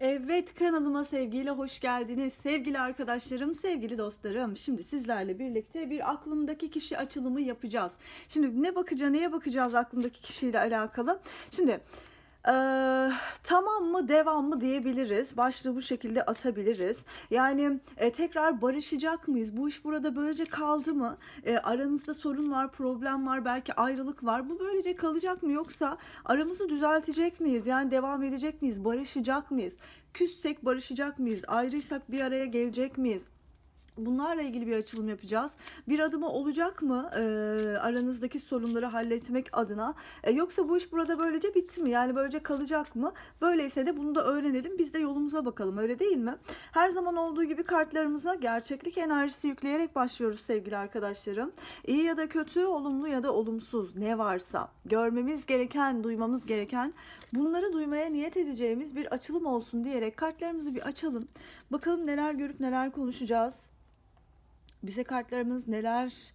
Evet kanalıma sevgiyle hoş geldiniz. Sevgili arkadaşlarım, sevgili dostlarım. Şimdi sizlerle birlikte bir aklımdaki kişi açılımı yapacağız. Şimdi ne bakacağız, neye bakacağız aklımdaki kişiyle alakalı? Şimdi eee, tamam mı devam mı diyebiliriz. Başlığı bu şekilde atabiliriz. Yani e, tekrar barışacak mıyız? Bu iş burada böylece kaldı mı? E, aranızda sorun var, problem var, belki ayrılık var. Bu böylece kalacak mı yoksa aramızı düzeltecek miyiz? Yani devam edecek miyiz? Barışacak mıyız? Küssek barışacak mıyız? Ayrıysak bir araya gelecek miyiz? Bunlarla ilgili bir açılım yapacağız. Bir adımı olacak mı e, aranızdaki sorunları halletmek adına? E, yoksa bu iş burada böylece bitti mi? Yani böylece kalacak mı? Böyleyse de bunu da öğrenelim. Biz de yolumuza bakalım. Öyle değil mi? Her zaman olduğu gibi kartlarımıza gerçeklik enerjisi yükleyerek başlıyoruz sevgili arkadaşlarım. İyi ya da kötü, olumlu ya da olumsuz ne varsa görmemiz gereken, duymamız gereken bunları duymaya niyet edeceğimiz bir açılım olsun diyerek kartlarımızı bir açalım. Bakalım neler görüp neler konuşacağız bize kartlarımız neler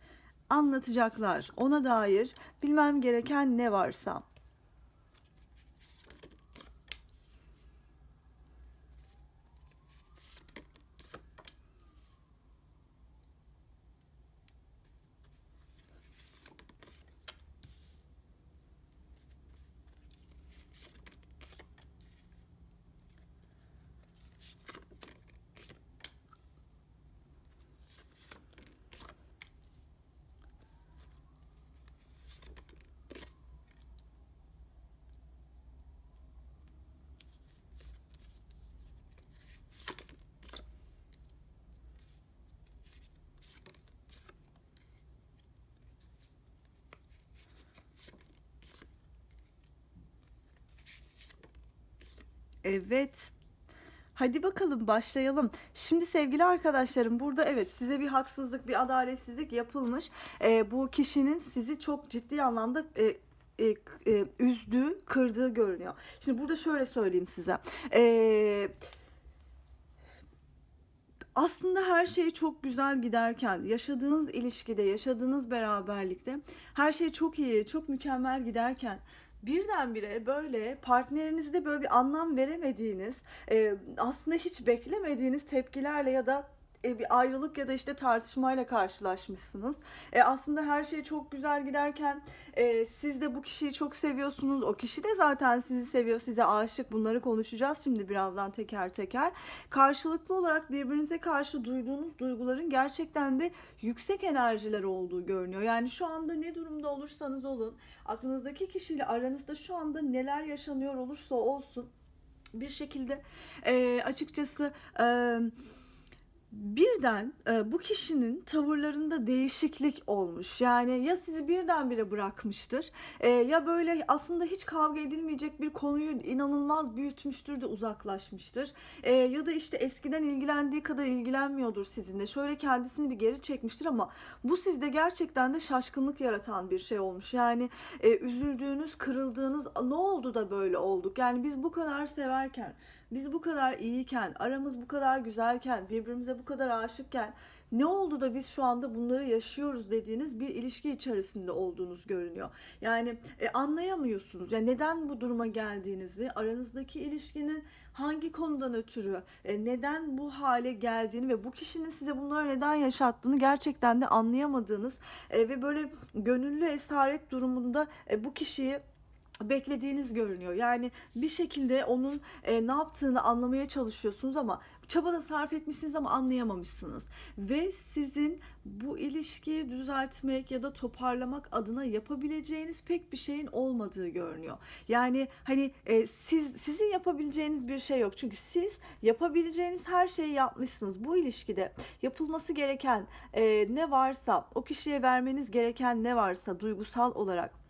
anlatacaklar ona dair bilmem gereken ne varsa. Evet. Hadi bakalım başlayalım. Şimdi sevgili arkadaşlarım burada evet size bir haksızlık, bir adaletsizlik yapılmış. Ee, bu kişinin sizi çok ciddi anlamda e, e, e, üzdüğü, kırdığı görünüyor. Şimdi burada şöyle söyleyeyim size. Ee, aslında her şey çok güzel giderken, yaşadığınız ilişkide, yaşadığınız beraberlikte her şey çok iyi, çok mükemmel giderken birdenbire böyle partnerinizde böyle bir anlam veremediğiniz, e, aslında hiç beklemediğiniz tepkilerle ya da e, bir ayrılık ya da işte tartışmayla karşılaşmışsınız. E, aslında her şey çok güzel giderken e, siz de bu kişiyi çok seviyorsunuz. O kişi de zaten sizi seviyor, size aşık. Bunları konuşacağız şimdi birazdan teker teker. Karşılıklı olarak birbirinize karşı duyduğunuz duyguların gerçekten de yüksek enerjiler olduğu görünüyor. Yani şu anda ne durumda olursanız olun, aklınızdaki kişiyle aranızda şu anda neler yaşanıyor olursa olsun bir şekilde e, açıkçası e, birden e, bu kişinin tavırlarında değişiklik olmuş. Yani ya sizi birdenbire bırakmıştır e, ya böyle aslında hiç kavga edilmeyecek bir konuyu inanılmaz büyütmüştür de uzaklaşmıştır. E, ya da işte eskiden ilgilendiği kadar ilgilenmiyordur sizinle. Şöyle kendisini bir geri çekmiştir ama bu sizde gerçekten de şaşkınlık yaratan bir şey olmuş. Yani e, üzüldüğünüz, kırıldığınız ne oldu da böyle olduk? Yani biz bu kadar severken biz bu kadar iyiyken, aramız bu kadar güzelken, birbirimize bu kadar aşıkken ne oldu da biz şu anda bunları yaşıyoruz dediğiniz bir ilişki içerisinde olduğunuz görünüyor. Yani e, anlayamıyorsunuz. Yani neden bu duruma geldiğinizi, aranızdaki ilişkinin hangi konudan ötürü, e, neden bu hale geldiğini ve bu kişinin size bunları neden yaşattığını gerçekten de anlayamadığınız e, ve böyle gönüllü esaret durumunda e, bu kişiyi beklediğiniz görünüyor. Yani bir şekilde onun e, ne yaptığını anlamaya çalışıyorsunuz ama çaba da sarf etmişsiniz ama anlayamamışsınız. Ve sizin bu ilişkiyi düzeltmek ya da toparlamak adına yapabileceğiniz pek bir şeyin olmadığı görünüyor. Yani hani e, siz sizin yapabileceğiniz bir şey yok. Çünkü siz yapabileceğiniz her şeyi yapmışsınız. Bu ilişkide yapılması gereken e, ne varsa, o kişiye vermeniz gereken ne varsa duygusal olarak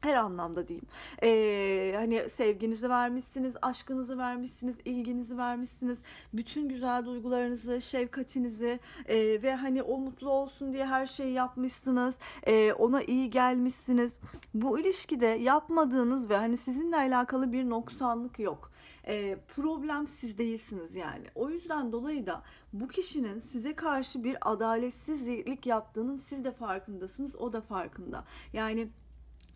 her anlamda diyeyim. Ee, hani sevginizi vermişsiniz, aşkınızı vermişsiniz, ilginizi vermişsiniz. Bütün güzel duygularınızı, şefkatinizi e, ve hani o mutlu olsun diye her şeyi yapmışsınız. E, ona iyi gelmişsiniz. Bu ilişkide yapmadığınız ve hani sizinle alakalı bir noksanlık yok. E, problem siz değilsiniz yani. O yüzden dolayı da bu kişinin size karşı bir adaletsizlik yaptığının siz de farkındasınız, o da farkında. Yani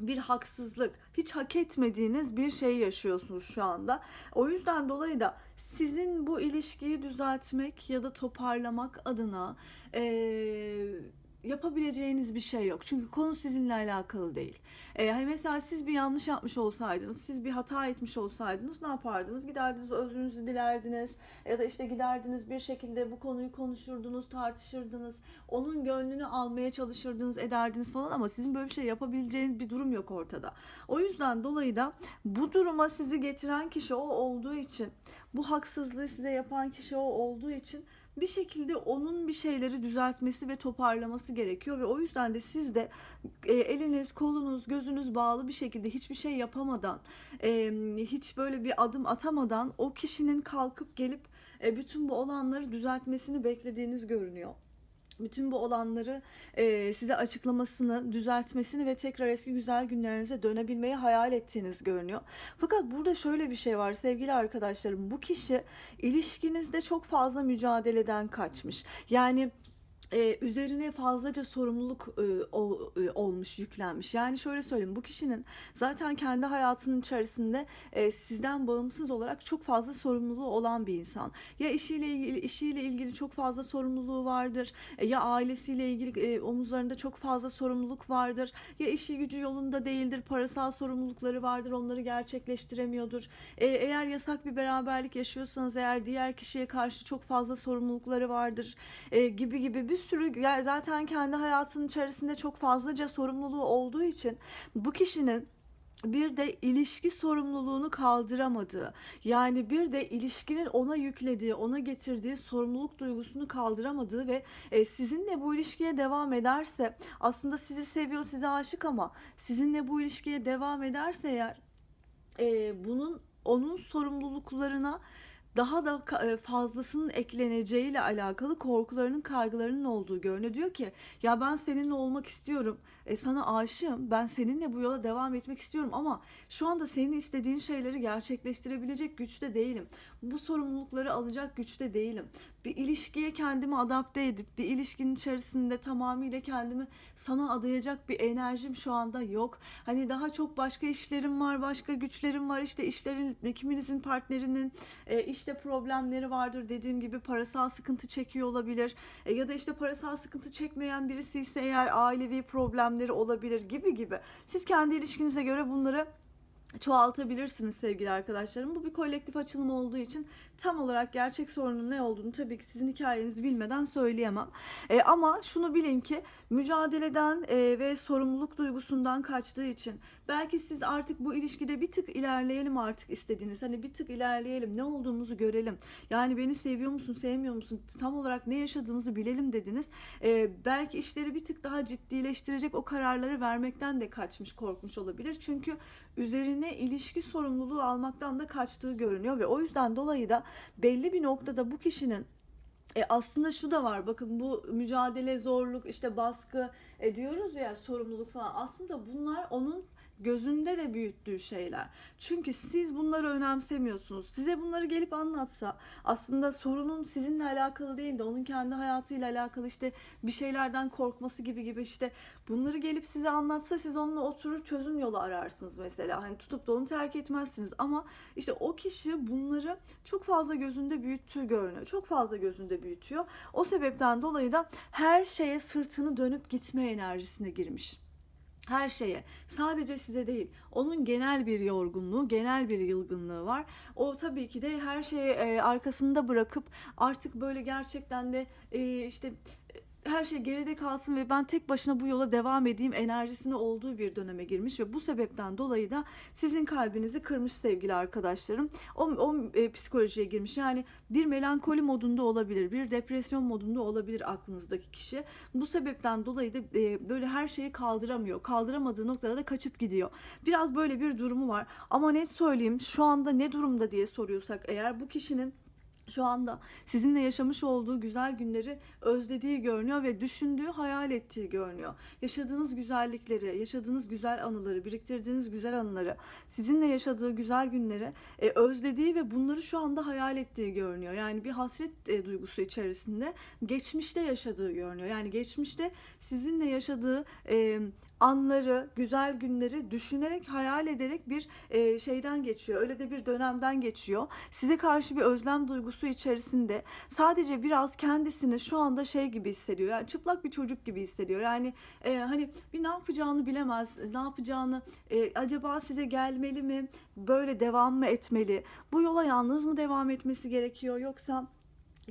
bir haksızlık, hiç hak etmediğiniz bir şey yaşıyorsunuz şu anda. O yüzden dolayı da sizin bu ilişkiyi düzeltmek ya da toparlamak adına eee, yapabileceğiniz bir şey yok. Çünkü konu sizinle alakalı değil. Eee, hani mesela siz bir yanlış yapmış olsaydınız, siz bir hata etmiş olsaydınız ne yapardınız? Giderdiniz özrünüzü dilerdiniz ya da işte giderdiniz bir şekilde bu konuyu konuşurdunuz, tartışırdınız. Onun gönlünü almaya çalışırdınız, ederdiniz falan ama sizin böyle bir şey yapabileceğiniz bir durum yok ortada. O yüzden dolayı da bu duruma sizi getiren kişi o olduğu için, bu haksızlığı size yapan kişi o olduğu için bir şekilde onun bir şeyleri düzeltmesi ve toparlaması gerekiyor ve o yüzden de siz de e, eliniz, kolunuz, gözünüz bağlı bir şekilde hiçbir şey yapamadan, e, hiç böyle bir adım atamadan o kişinin kalkıp gelip e, bütün bu olanları düzeltmesini beklediğiniz görünüyor bütün bu olanları e, size açıklamasını, düzeltmesini ve tekrar eski güzel günlerinize dönebilmeyi hayal ettiğiniz görünüyor. Fakat burada şöyle bir şey var sevgili arkadaşlarım. Bu kişi ilişkinizde çok fazla mücadeleden kaçmış. Yani e, üzerine fazlaca sorumluluk e, ol- e, olmuş, yüklenmiş. Yani şöyle söyleyeyim, bu kişinin zaten kendi hayatının içerisinde e, sizden bağımsız olarak çok fazla sorumluluğu olan bir insan. Ya işiyle ilgili işiyle ilgili çok fazla sorumluluğu vardır, e, ya ailesiyle ilgili e, omuzlarında çok fazla sorumluluk vardır, ya işi gücü yolunda değildir, parasal sorumlulukları vardır, onları gerçekleştiremiyordur. E, eğer yasak bir beraberlik yaşıyorsanız eğer diğer kişiye karşı çok fazla sorumlulukları vardır e, gibi gibi bir sürü ya- zaten kendi hayatının içerisinde çok fazlaca sorumluluğu olduğu için bu kişinin bir de ilişki sorumluluğunu kaldıramadığı, yani bir de ilişkinin ona yüklediği, ona getirdiği sorumluluk duygusunu kaldıramadığı ve e, sizinle bu ilişkiye devam ederse, aslında sizi seviyor, size aşık ama sizinle bu ilişkiye devam ederse eğer e, bunun onun sorumluluklarına daha da e, fazlasının ekleneceğiyle alakalı korkularının, kaygılarının olduğu görünüyor. Diyor ki ya ben seninle olmak istiyorum, e, sana aşığım, ben seninle bu yola devam etmek istiyorum ama şu anda senin istediğin şeyleri gerçekleştirebilecek güçte değilim. Bu sorumlulukları alacak güçte değilim. Bir ilişkiye kendimi adapte edip bir ilişkinin içerisinde tamamıyla kendimi sana adayacak bir enerjim şu anda yok. Hani daha çok başka işlerim var, başka güçlerim var. İşte işlerin kiminizin partnerinin e, işte problemleri vardır. Dediğim gibi parasal sıkıntı çekiyor olabilir. E, ya da işte parasal sıkıntı çekmeyen birisi ise eğer ailevi problemleri olabilir gibi gibi. Siz kendi ilişkinize göre bunları çoğaltabilirsiniz sevgili arkadaşlarım. Bu bir kolektif açılım olduğu için tam olarak gerçek sorunun ne olduğunu tabii ki sizin hikayenizi bilmeden söyleyemem. E, ama şunu bilin ki mücadeleden e, ve sorumluluk duygusundan kaçtığı için belki siz artık bu ilişkide bir tık ilerleyelim artık istediğiniz. Hani bir tık ilerleyelim, ne olduğumuzu görelim. Yani beni seviyor musun, sevmiyor musun? Tam olarak ne yaşadığımızı bilelim dediniz. E, belki işleri bir tık daha ciddileştirecek o kararları vermekten de kaçmış, korkmuş olabilir. Çünkü üzerine ilişki sorumluluğu almaktan da kaçtığı görünüyor ve o yüzden dolayı da belli bir noktada bu kişinin e aslında şu da var bakın bu mücadele zorluk işte baskı e diyoruz ya sorumluluk falan aslında bunlar onun gözünde de büyüttüğü şeyler. Çünkü siz bunları önemsemiyorsunuz. Size bunları gelip anlatsa aslında sorunun sizinle alakalı değil de onun kendi hayatıyla alakalı işte bir şeylerden korkması gibi gibi işte bunları gelip size anlatsa siz onunla oturur çözüm yolu ararsınız mesela. Hani tutup da onu terk etmezsiniz ama işte o kişi bunları çok fazla gözünde büyüttüğü görünüyor. Çok fazla gözünde büyütüyor. O sebepten dolayı da her şeye sırtını dönüp gitme enerjisine girmiş her şeye. Sadece size değil onun genel bir yorgunluğu genel bir yılgınlığı var. O tabii ki de her şeyi e, arkasında bırakıp artık böyle gerçekten de e, işte her şey geride kalsın ve ben tek başına bu yola devam edeyim enerjisine olduğu bir döneme girmiş ve bu sebepten dolayı da sizin kalbinizi kırmış sevgili arkadaşlarım. O, o e, psikolojiye girmiş. Yani bir melankoli modunda olabilir, bir depresyon modunda olabilir aklınızdaki kişi. Bu sebepten dolayı da e, böyle her şeyi kaldıramıyor. Kaldıramadığı noktada da kaçıp gidiyor. Biraz böyle bir durumu var. Ama net söyleyeyim şu anda ne durumda diye soruyorsak eğer bu kişinin şu anda sizinle yaşamış olduğu güzel günleri özlediği görünüyor ve düşündüğü, hayal ettiği görünüyor. Yaşadığınız güzellikleri, yaşadığınız güzel anıları, biriktirdiğiniz güzel anıları, sizinle yaşadığı güzel günleri e, özlediği ve bunları şu anda hayal ettiği görünüyor. Yani bir hasret e, duygusu içerisinde geçmişte yaşadığı görünüyor. Yani geçmişte sizinle yaşadığı e, anları, güzel günleri düşünerek, hayal ederek bir e, şeyden geçiyor. Öyle de bir dönemden geçiyor. Size karşı bir özlem duygusu içerisinde sadece biraz kendisini şu anda şey gibi hissediyor. Yani çıplak bir çocuk gibi hissediyor. Yani e, hani bir ne yapacağını bilemez. Ne yapacağını e, acaba size gelmeli mi? Böyle devam mı etmeli? Bu yola yalnız mı devam etmesi gerekiyor yoksa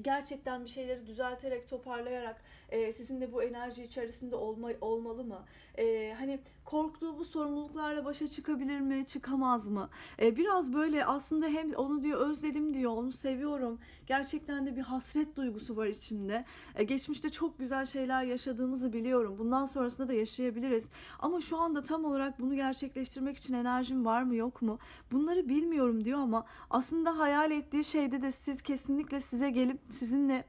gerçekten bir şeyleri düzelterek, toparlayarak e, sizin de bu enerji içerisinde olma, olmalı mı? E, hani korktuğu bu sorumluluklarla başa çıkabilir mi, çıkamaz mı? E, biraz böyle aslında hem onu diyor özledim diyor, onu seviyorum. Gerçekten de bir hasret duygusu var içimde. E, geçmişte çok güzel şeyler yaşadığımızı biliyorum. Bundan sonrasında da yaşayabiliriz. Ama şu anda tam olarak bunu gerçekleştirmek için enerjim var mı yok mu? Bunları bilmiyorum diyor ama aslında hayal ettiği şeyde de siz kesinlikle size gelip sizinle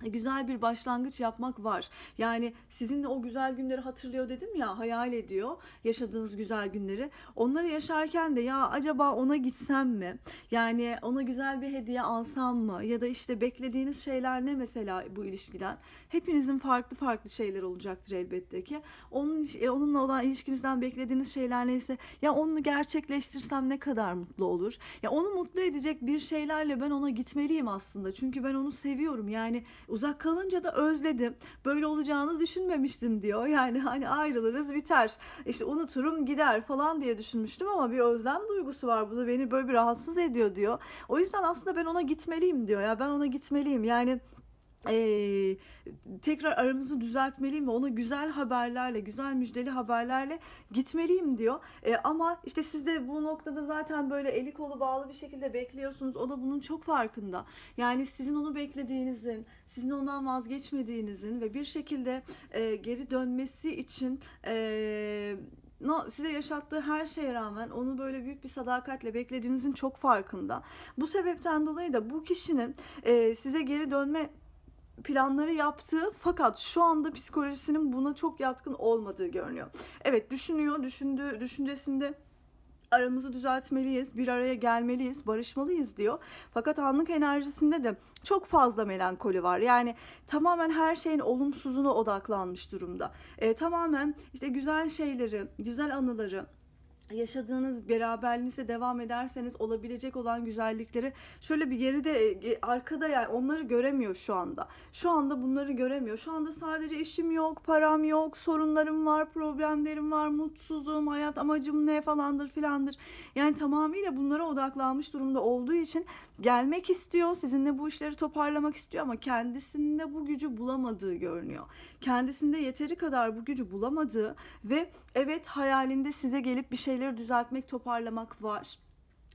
güzel bir başlangıç yapmak var. Yani sizinle o güzel günleri hatırlıyor dedim ya, hayal ediyor yaşadığınız güzel günleri. Onları yaşarken de ya acaba ona gitsem mi? Yani ona güzel bir hediye alsam mı? Ya da işte beklediğiniz şeyler ne mesela bu ilişkiden? Hepinizin farklı farklı şeyler olacaktır elbette ki. Onun e, onunla olan ilişkinizden beklediğiniz şeyler neyse ya onu gerçekleştirsem ne kadar mutlu olur? Ya onu mutlu edecek bir şeylerle ben ona gitmeliyim aslında. Çünkü ben onu seviyorum. Yani Uzak kalınca da özledim. Böyle olacağını düşünmemiştim diyor. Yani hani ayrılırız biter. İşte unuturum gider falan diye düşünmüştüm ama bir özlem duygusu var. Bu da beni böyle bir rahatsız ediyor diyor. O yüzden aslında ben ona gitmeliyim diyor. Ya ben ona gitmeliyim. Yani Eee, tekrar aramızı düzeltmeliyim ve ona güzel haberlerle, güzel müjdeli haberlerle gitmeliyim diyor. E, ama işte siz de bu noktada zaten böyle eli kolu bağlı bir şekilde bekliyorsunuz. O da bunun çok farkında. Yani sizin onu beklediğinizin, sizin ondan vazgeçmediğinizin ve bir şekilde e, geri dönmesi için e, no, size yaşattığı her şeye rağmen onu böyle büyük bir sadakatle beklediğinizin çok farkında. Bu sebepten dolayı da bu kişinin e, size geri dönme planları yaptığı fakat şu anda psikolojisinin buna çok yatkın olmadığı görünüyor. Evet düşünüyor, düşündüğü düşüncesinde aramızı düzeltmeliyiz, bir araya gelmeliyiz, barışmalıyız diyor. Fakat anlık enerjisinde de çok fazla melankoli var. Yani tamamen her şeyin olumsuzuna odaklanmış durumda. E, tamamen işte güzel şeyleri, güzel anıları, yaşadığınız beraberliğinize devam ederseniz olabilecek olan güzellikleri şöyle bir geride e, arkada yani onları göremiyor şu anda. Şu anda bunları göremiyor. Şu anda sadece işim yok, param yok, sorunlarım var, problemlerim var, mutsuzum, hayat amacım ne falandır filandır. Yani tamamıyla bunlara odaklanmış durumda olduğu için gelmek istiyor, sizinle bu işleri toparlamak istiyor ama kendisinde bu gücü bulamadığı görünüyor. Kendisinde yeteri kadar bu gücü bulamadığı ve evet hayalinde size gelip bir şeyleri düzeltmek, toparlamak var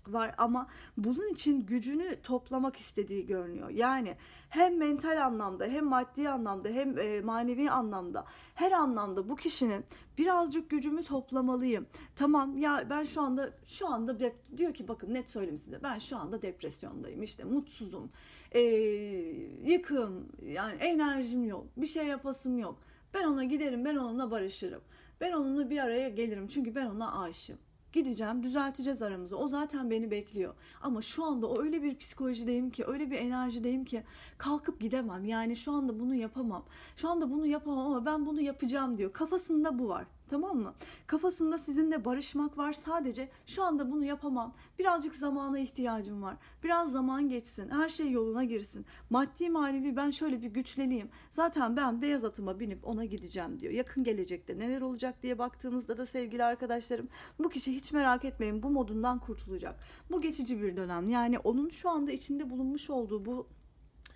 var ama bunun için gücünü toplamak istediği görünüyor. Yani hem mental anlamda hem maddi anlamda hem e, manevi anlamda her anlamda bu kişinin birazcık gücümü toplamalıyım. Tamam ya ben şu anda şu anda diyor ki bakın net söyleyeyim size ben şu anda depresyondayım işte mutsuzum e, yıkım yani enerjim yok bir şey yapasım yok. Ben ona giderim ben onunla barışırım. Ben onunla bir araya gelirim çünkü ben ona aşığım. Gideceğim, düzelteceğiz aramızı. O zaten beni bekliyor. Ama şu anda o öyle bir psikolojideyim ki, öyle bir enerjideyim ki kalkıp gidemem. Yani şu anda bunu yapamam. Şu anda bunu yapamam ama ben bunu yapacağım diyor. Kafasında bu var. Tamam mı? Kafasında sizinle barışmak var sadece. Şu anda bunu yapamam. Birazcık zamana ihtiyacım var. Biraz zaman geçsin. Her şey yoluna girsin. Maddi manevi ben şöyle bir güçleneyim. Zaten ben beyaz atıma binip ona gideceğim diyor. Yakın gelecekte neler olacak diye baktığımızda da sevgili arkadaşlarım bu kişi hiç merak etmeyin bu modundan kurtulacak. Bu geçici bir dönem. Yani onun şu anda içinde bulunmuş olduğu bu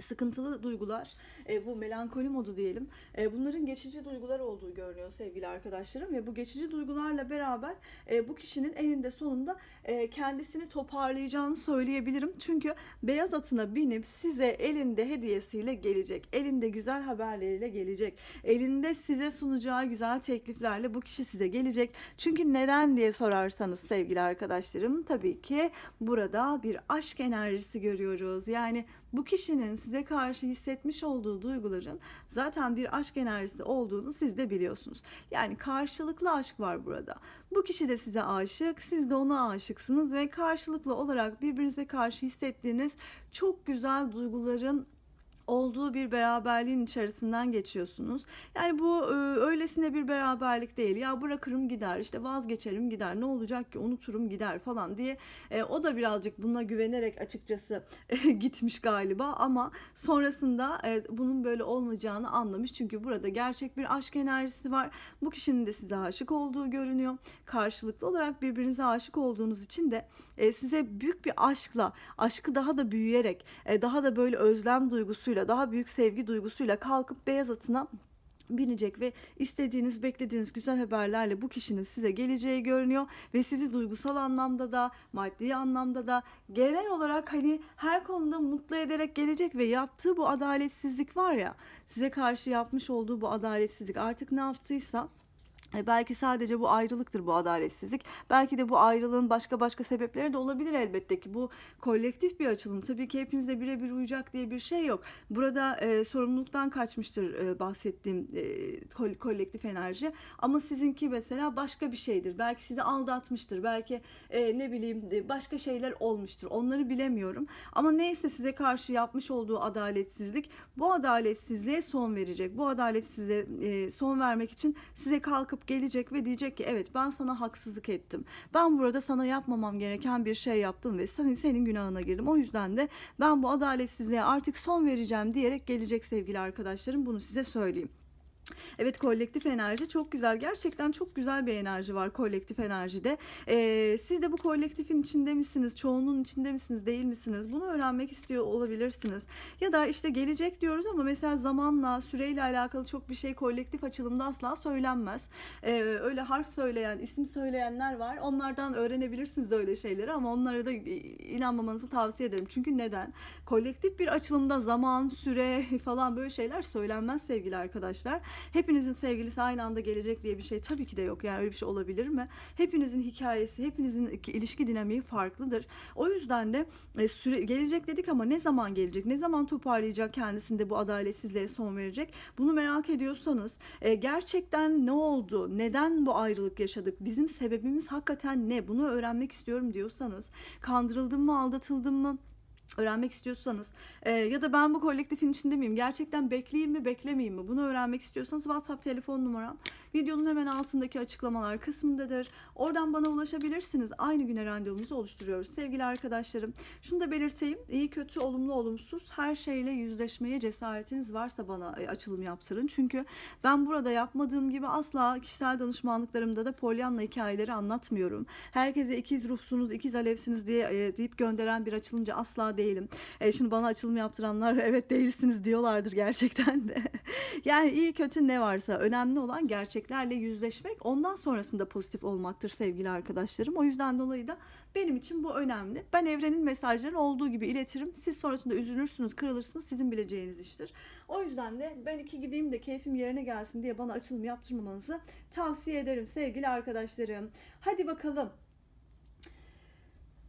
sıkıntılı duygular, e, bu melankoli modu diyelim. E, bunların geçici duygular olduğu görünüyor sevgili arkadaşlarım ve bu geçici duygularla beraber e, bu kişinin elinde sonunda e, kendisini toparlayacağını söyleyebilirim. Çünkü beyaz atına binip size elinde hediyesiyle gelecek. Elinde güzel haberleriyle gelecek. Elinde size sunacağı güzel tekliflerle bu kişi size gelecek. Çünkü neden diye sorarsanız sevgili arkadaşlarım tabii ki burada bir aşk enerjisi görüyoruz. Yani bu kişinin size karşı hissetmiş olduğu duyguların zaten bir aşk enerjisi olduğunu siz de biliyorsunuz. Yani karşılıklı aşk var burada. Bu kişi de size aşık, siz de ona aşıksınız ve karşılıklı olarak birbirinize karşı hissettiğiniz çok güzel duyguların olduğu bir beraberliğin içerisinden geçiyorsunuz. Yani bu e, öylesine bir beraberlik değil. Ya bırakırım gider, işte vazgeçerim gider, ne olacak ki unuturum gider falan diye. E, o da birazcık buna güvenerek açıkçası e, gitmiş galiba ama sonrasında e, bunun böyle olmayacağını anlamış. Çünkü burada gerçek bir aşk enerjisi var. Bu kişinin de size aşık olduğu görünüyor. Karşılıklı olarak birbirinize aşık olduğunuz için de e, size büyük bir aşkla, aşkı daha da büyüyerek, e, daha da böyle özlem duygusuyla, daha büyük sevgi duygusuyla kalkıp beyaz atına binecek ve istediğiniz, beklediğiniz güzel haberlerle bu kişinin size geleceği görünüyor ve sizi duygusal anlamda da, maddi anlamda da genel olarak hani her konuda mutlu ederek gelecek ve yaptığı bu adaletsizlik var ya, size karşı yapmış olduğu bu adaletsizlik artık ne yaptıysa Belki sadece bu ayrılıktır bu adaletsizlik. Belki de bu ayrılığın başka başka sebepleri de olabilir elbette ki. Bu kolektif bir açılım. Tabii ki hepinize birebir uyacak diye bir şey yok. Burada e, sorumluluktan kaçmıştır e, bahsettiğim e, kol- kolektif enerji. Ama sizinki mesela başka bir şeydir. Belki sizi aldatmıştır. Belki e, ne bileyim e, başka şeyler olmuştur. Onları bilemiyorum. Ama neyse size karşı yapmış olduğu adaletsizlik bu adaletsizliğe son verecek. Bu adaletsizliğe e, son vermek için size kalkıp gelecek ve diyecek ki evet ben sana haksızlık ettim. Ben burada sana yapmamam gereken bir şey yaptım ve senin, senin günahına girdim. O yüzden de ben bu adaletsizliğe artık son vereceğim diyerek gelecek sevgili arkadaşlarım. Bunu size söyleyeyim. Evet kolektif enerji çok güzel. Gerçekten çok güzel bir enerji var kolektif enerjide. Ee, siz de bu kolektifin içinde misiniz? Çoğunluğun içinde misiniz? Değil misiniz? Bunu öğrenmek istiyor olabilirsiniz. Ya da işte gelecek diyoruz ama mesela zamanla, süreyle alakalı çok bir şey kolektif açılımda asla söylenmez. Ee, öyle harf söyleyen, isim söyleyenler var. Onlardan öğrenebilirsiniz öyle şeyleri ama onlara da inanmamanızı tavsiye ederim. Çünkü neden? Kolektif bir açılımda zaman, süre falan böyle şeyler söylenmez sevgili arkadaşlar. Hepinizin sevgilisi aynı anda gelecek diye bir şey tabii ki de yok. Yani öyle bir şey olabilir mi? Hepinizin hikayesi, hepinizin ilişki dinamiği farklıdır. O yüzden de e, süre, gelecek dedik ama ne zaman gelecek? Ne zaman toparlayacak kendisinde bu adaletsizliğe son verecek? Bunu merak ediyorsanız e, gerçekten ne oldu? Neden bu ayrılık yaşadık? Bizim sebebimiz hakikaten ne? Bunu öğrenmek istiyorum diyorsanız kandırıldım mı, aldatıldım mı? Öğrenmek istiyorsanız e, ya da ben bu kolektifin içinde miyim? Gerçekten bekleyeyim mi beklemeyeyim mi? Bunu öğrenmek istiyorsanız WhatsApp telefon numaram videonun hemen altındaki açıklamalar kısmındadır. Oradan bana ulaşabilirsiniz. Aynı güne randevumuzu oluşturuyoruz. Sevgili arkadaşlarım şunu da belirteyim. İyi kötü olumlu olumsuz her şeyle yüzleşmeye cesaretiniz varsa bana e, açılım yaptırın. Çünkü ben burada yapmadığım gibi asla kişisel danışmanlıklarımda da polyanla hikayeleri anlatmıyorum. Herkese ikiz ruhsunuz, ikiz alevsiniz diye e, deyip gönderen bir açılımcı asla değilim. E, şimdi bana açılım yaptıranlar evet değilsiniz diyorlardır gerçekten de. yani iyi kötü ne varsa önemli olan gerçeklerle yüzleşmek ondan sonrasında pozitif olmaktır sevgili arkadaşlarım. O yüzden dolayı da benim için bu önemli. Ben evrenin mesajlarını olduğu gibi iletirim. Siz sonrasında üzülürsünüz, kırılırsınız. Sizin bileceğiniz iştir. O yüzden de ben iki gideyim de keyfim yerine gelsin diye bana açılım yaptırmamanızı tavsiye ederim sevgili arkadaşlarım. Hadi bakalım.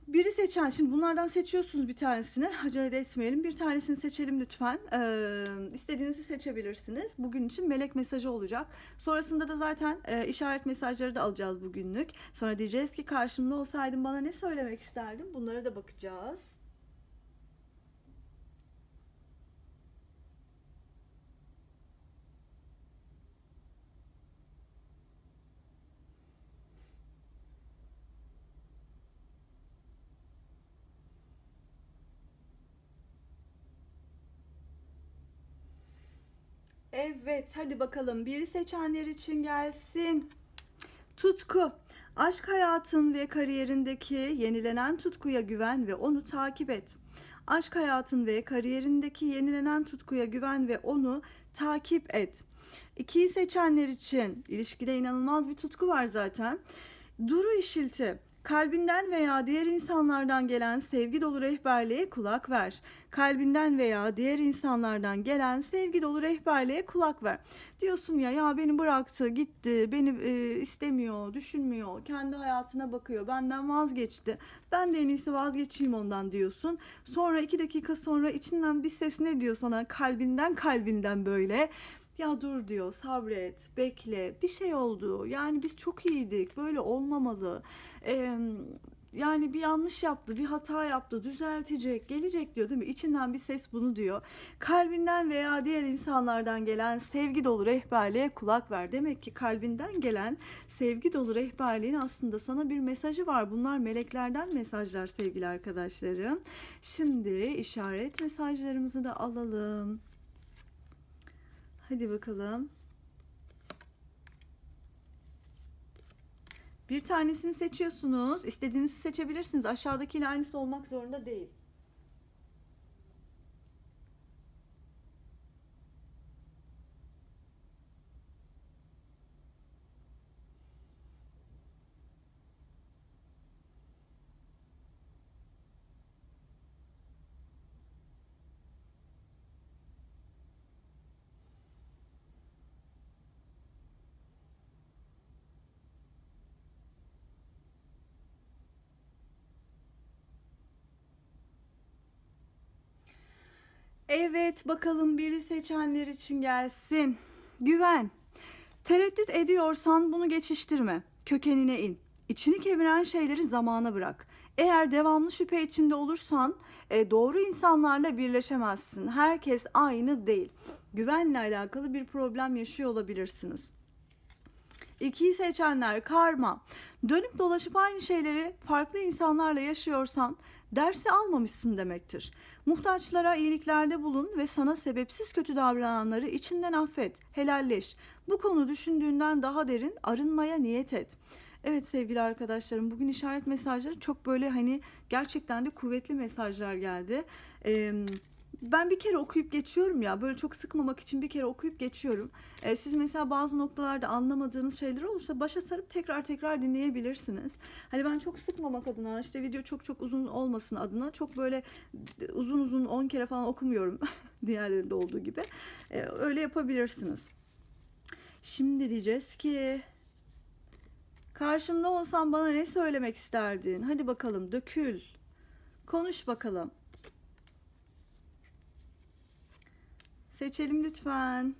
Biri seçen, şimdi bunlardan seçiyorsunuz bir tanesini. Acele de etmeyelim. Bir tanesini seçelim lütfen. Ee, istediğinizi seçebilirsiniz. Bugün için melek mesajı olacak. Sonrasında da zaten e, işaret mesajları da alacağız bugünlük. Sonra diyeceğiz ki karşımda olsaydın bana ne söylemek isterdin? Bunlara da bakacağız. Evet, hadi bakalım. Biri seçenler için gelsin. Tutku. Aşk hayatın ve kariyerindeki yenilenen tutkuya güven ve onu takip et. Aşk hayatın ve kariyerindeki yenilenen tutkuya güven ve onu takip et. İkiyi seçenler için ilişkide inanılmaz bir tutku var zaten. Duru işilti. Kalbinden veya diğer insanlardan gelen sevgi dolu rehberliğe kulak ver. Kalbinden veya diğer insanlardan gelen sevgi dolu rehberliğe kulak ver. Diyorsun ya ya beni bıraktı, gitti, beni e, istemiyor, düşünmüyor, kendi hayatına bakıyor, benden vazgeçti. Ben de en iyisi vazgeçeyim ondan diyorsun. Sonra iki dakika sonra içinden bir ses ne diyor sana kalbinden kalbinden böyle. Ya dur diyor sabret bekle bir şey oldu yani biz çok iyiydik böyle olmamalı ee, yani bir yanlış yaptı, bir hata yaptı, düzeltecek, gelecek diyor değil mi? İçinden bir ses bunu diyor. Kalbinden veya diğer insanlardan gelen sevgi dolu rehberliğe kulak ver. Demek ki kalbinden gelen sevgi dolu rehberliğin aslında sana bir mesajı var. Bunlar meleklerden mesajlar sevgili arkadaşlarım. Şimdi işaret mesajlarımızı da alalım. Hadi bakalım. Bir tanesini seçiyorsunuz. İstediğinizi seçebilirsiniz. Aşağıdakiyle aynısı olmak zorunda değil. Evet, bakalım biri seçenler için gelsin. Güven. Tereddüt ediyorsan bunu geçiştirme. Kökenine in. İçini kemiren şeyleri zamana bırak. Eğer devamlı şüphe içinde olursan e, doğru insanlarla birleşemezsin. Herkes aynı değil. Güvenle alakalı bir problem yaşıyor olabilirsiniz. İkiyi seçenler karma. Dönüp dolaşıp aynı şeyleri farklı insanlarla yaşıyorsan dersi almamışsın demektir. Muhtaçlara iyiliklerde bulun ve sana sebepsiz kötü davrananları içinden affet, helalleş. Bu konu düşündüğünden daha derin arınmaya niyet et. Evet sevgili arkadaşlarım bugün işaret mesajları çok böyle hani gerçekten de kuvvetli mesajlar geldi. Ee, ben bir kere okuyup geçiyorum ya böyle çok sıkmamak için bir kere okuyup geçiyorum. Ee, siz mesela bazı noktalarda anlamadığınız şeyler olursa başa sarıp tekrar tekrar dinleyebilirsiniz. Hani ben çok sıkmamak adına işte video çok çok uzun olmasın adına çok böyle uzun uzun 10 kere falan okumuyorum diğerlerinde olduğu gibi. Ee, öyle yapabilirsiniz. Şimdi diyeceğiz ki karşımda olsan bana ne söylemek isterdin? Hadi bakalım dökül. Konuş bakalım. Seçelim lütfen.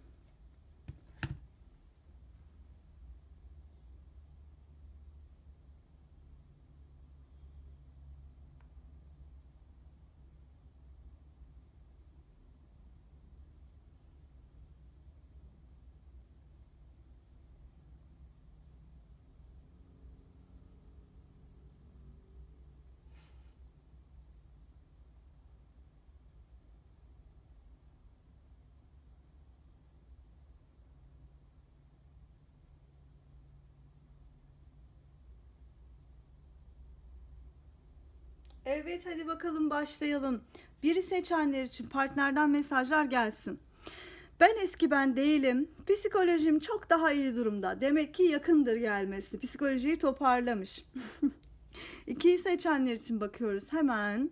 Evet hadi bakalım başlayalım. Biri seçenler için partnerden mesajlar gelsin. Ben eski ben değilim. Psikolojim çok daha iyi durumda. Demek ki yakındır gelmesi. Psikolojiyi toparlamış. İkiyi seçenler için bakıyoruz hemen.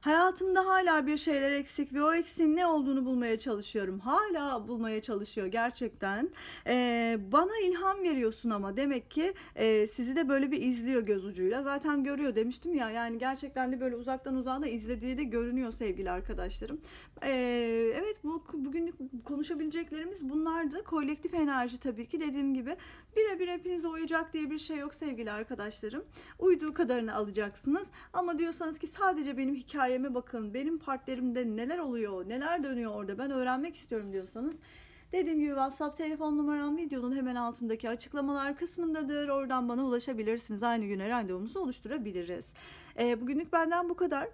Hayatımda hala bir şeyler eksik ve o eksiğin ne olduğunu bulmaya çalışıyorum. Hala bulmaya çalışıyor gerçekten. Ee, bana ilham veriyorsun ama demek ki e, sizi de böyle bir izliyor göz ucuyla. Zaten görüyor demiştim ya yani gerçekten de böyle uzaktan uzağa da izlediği de görünüyor sevgili arkadaşlarım. Ee, evet bu bugün konuşabileceklerimiz bunlardı. Kolektif enerji tabii ki dediğim gibi birebir hepinize uyacak diye bir şey yok sevgili arkadaşlarım. Uyduğu kadarını alacaksınız. Ama diyorsanız ki sadece benim hikayeme bakın. Benim partnerimde neler oluyor, neler dönüyor orada ben öğrenmek istiyorum diyorsanız Dediğim gibi WhatsApp telefon numaram videonun hemen altındaki açıklamalar kısmındadır. Oradan bana ulaşabilirsiniz. Aynı güne randevumuzu oluşturabiliriz. Ee, bugünlük benden bu kadar.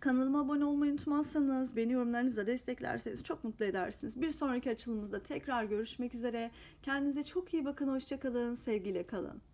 Kanalıma abone olmayı unutmazsanız, beni yorumlarınızla desteklerseniz çok mutlu edersiniz. Bir sonraki açılımımızda tekrar görüşmek üzere. Kendinize çok iyi bakın, hoşçakalın, sevgiyle kalın.